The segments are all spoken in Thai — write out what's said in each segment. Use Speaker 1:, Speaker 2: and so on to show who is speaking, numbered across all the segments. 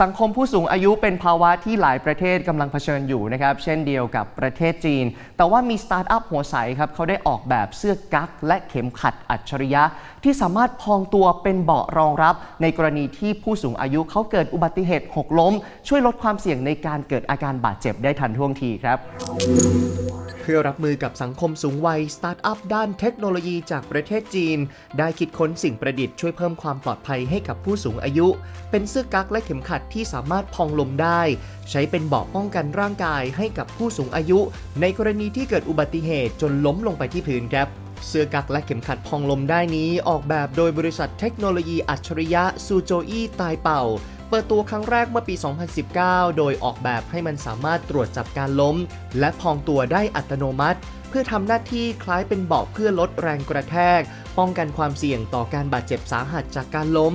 Speaker 1: สังคมผู้สูงอายุเป็นภาวะที่หลายประเทศกำลังเผชิญอยู่นะครับเช่นเดียวกับประเทศจีน แต่ว่ามีสตาร์ทอัพหัวใสครับเขาได้ออกแบบเสื้อกั๊กและเข็มขัดอัจฉริยะ ที่สามารถพองตัวเป็นเบาะรองรับ ในกรณีที่ผู้สูงอายุเขาเกิดอุบัติเหตุหกล้ม ช่วยลดความเสี่ยงในการเกิดอาการบาดเจ็บได้ทันท่วงทีครับ พื่อรับมือกับสังคมสูงวัยสตาร์ทอัพด้านเทคโนโลยีจากประเทศจีน ได้คิดค้นสิ่งประดิษฐ์ช่วยเพิ่มความปลอดภัยให้กับผู้สูงอายุ เป็นเสื้อกั๊กและเข็มขัดที่สามารถพองลมได้ ใช้เป็นเบาะป้องกันร่างกายให้กับผู้สูงอายุ ในกรณีที่เกิดอุบัติเหตุจนล้มลงไปที่พื้นครับเสื้อกั๊กและเข็มขัดพองลมได้นี้ออกแบบโดยบริษัทเทคโนโลยีอัจฉริยะซูโจอี้ตายเป่า เปิดตัวครั้งแรกเมื่อปี 2019 โดยออกแบบให้มันสามารถตรวจจับการล้ม และพองตัวได้อัตโนมัติ เพื่อทำหน้าที่คล้ายเป็นเบาะเพื่อลดแรงกระแทก ป้องกันความเสี่ยงต่อการบาดเจ็บสาหัสจากการล้ม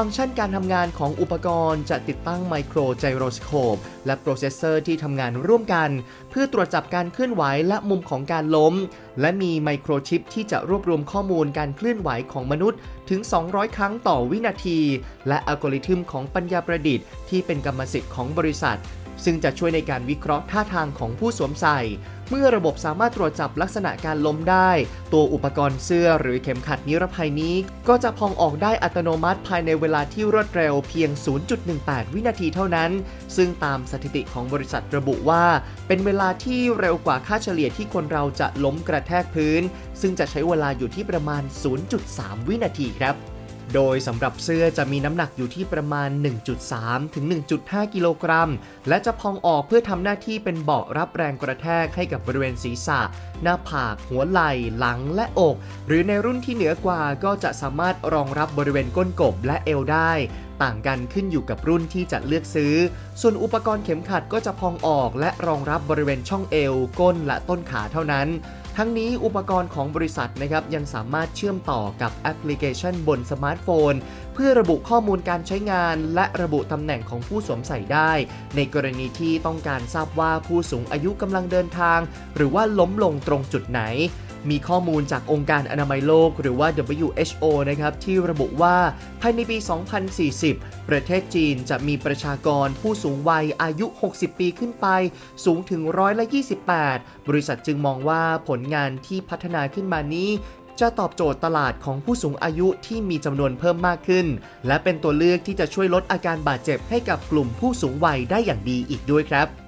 Speaker 1: ฟังก์ชันการทำงานของอุปกรณ์จะติดตั้งไมโครไจโรสโคปและโปรเซสเซอร์ที่ทำงานร่วมกัน เพื่อตรวจจับการเคลื่อนไหวและมุมของการล้ม และมีไมโครชิปที่จะรวบรวมข้อมูลการเคลื่อนไหวของมนุษย์ถึง 200 ครั้งต่อวินาที และอัลกอริทึมของปัญญาประดิษฐ์ที่เป็นกรรมสิทธิ์ของบริษัท ซึ่งจะช่วยในการวิเคราะห์ท่าทางของผู้สวมใส่ เมื่อระบบสามารถตรวจจับลักษณะการล้มได้ ตัวอุปกรณ์เสื้อหรือเข็มขัดนิรภัยนี้ ก็จะพองออกได้อัตโนมัติภายในเวลาที่รวดเร็วเพียง 0.18 วินาทีเท่านั้น ซึ่งตามสถิติของบริษัทระบุว่า เป็นเวลาที่เร็วกว่าค่าเฉลี่ยที่คนเราจะล้มกระแทกพื้น ซึ่งจะใช้เวลาอยู่ที่ประมาณ 0.3 วินาทีครับ โดยสำหรับเสื้อจะมีน้ำหนักอยู่ที่ประมาณ 1.3 ถึง 1.5 กิโลกรัม และจะพองออกเพื่อทำหน้าที่เป็นเบาะรับแรงกระแทกให้กับบริเวณศีรษะ หน้าผาก หัวไหล่ หลังและอก หรือในรุ่นที่เหนือกว่าก็จะสามารถรองรับบริเวณก้นกบและเอวได้ ต่างกันขึ้นอยู่กับรุ่นที่จะเลือกซื้อ ส่วนอุปกรณ์เข็มขัดก็จะพองออกและรองรับบริเวณช่องเอว ก้นและต้นขาเท่านั้น ทั้งนี้อุปกรณ์ของบริษัทนะครับยังสามารถเชื่อมต่อกับแอปพลิเคชันบนสมาร์ทโฟน เพื่อระบุข้อมูลการใช้งาน และระบุตำแหน่งของผู้สวมใส่ได้ ในกรณีที่ต้องการทราบว่าผู้สูงอายุกำลังเดินทาง หรือว่าล้มลงตรงจุดไหน มีข้อมูลจากองค์การอนามัยโลกหรือว่า WHO นะครับที่ระบุว่าภายในปี 2040 ประเทศจีนจะมีประชากรผู้สูงวัยอายุ 60 ปีขึ้นไป สูงถึงร้อยละ 28 บริษัทจึงมองว่าผลงานที่พัฒนาขึ้นมานี้จะตอบโจทย์ตลาดของผู้สูงอายุที่มีจำนวนเพิ่มมากขึ้น และเป็นตัวเลือกที่จะช่วยลดอาการบาดเจ็บให้กับกลุ่มผู้สูงวัยได้อย่างดีอีกด้วยครับ